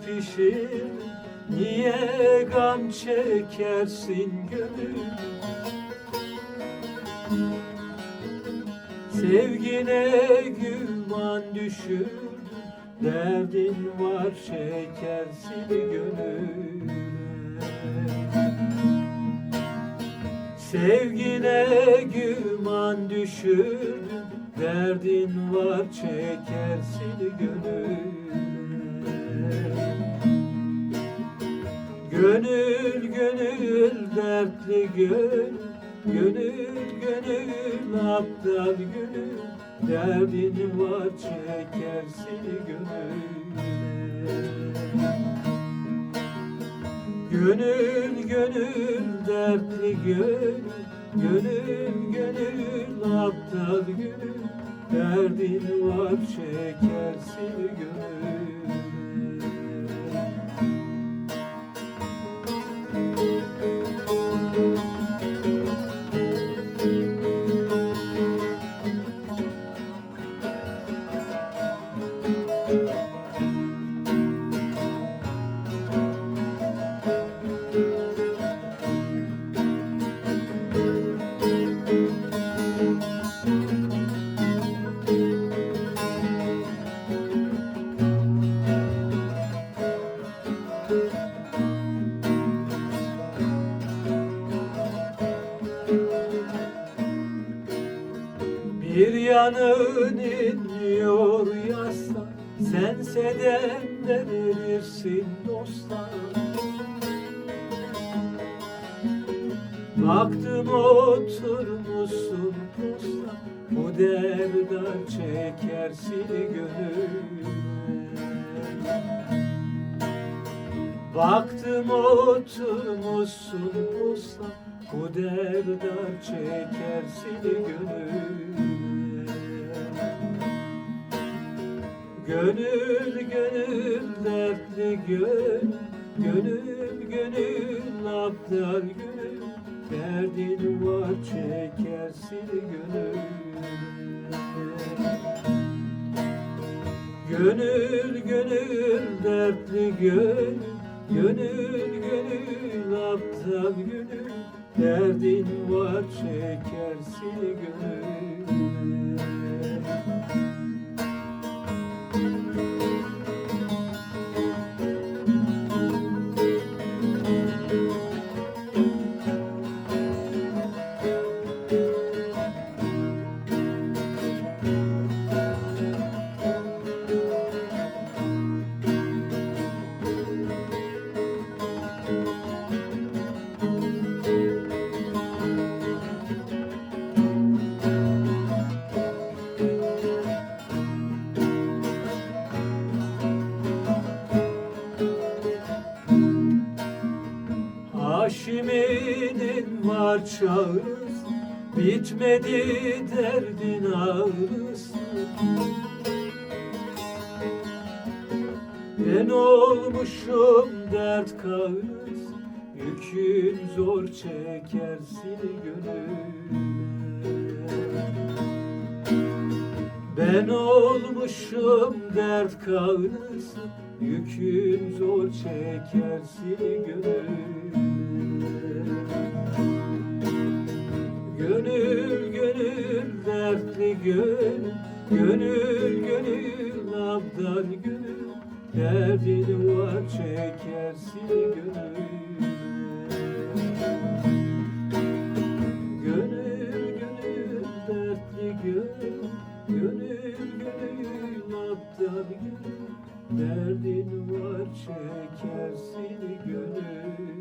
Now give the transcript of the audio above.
pişir Niye gam çekersin gönül? Sevgine güman düşür Derdin var çekersin gönül Sevgine güman düşür Derdin var çekersin gönül. Gönül gönül dertli gönül. Gönül gönül aptal gönül. Derdin var çekersin gönül. Gönül gönül dertli gönül Gönül gönül aptal gönül Derdin var çekersin gönül yanın inliyor yasla Sense de verirsin dostlar. Baktım oturmuşsun posta Bu derden çekersin gönül Baktım oturmuşsun posta Bu derden çekersin gönül Gönül gönül dertli gönül Gönül gönül aptal gönül Derdin var çekersin gönül. Gönül gönül dertli gönül Gönül gönül aptal gönül Derdin var çekersin gönül Haşimi'nin var çağrısı Bitmedi derdin ağrısı. Ben olmuşum dert kağrısı Yükün zor çekersin gönül. Ben olmuşum dert kağrısı Yükün zor çekersin gönül Gönül gönül dertli gönül Gönül gönül abdal gönül Derdin var çekersin gönül. Gönül gönül dertli gönül Gönül gönül abdal gönül Derdin var çekersin gönül.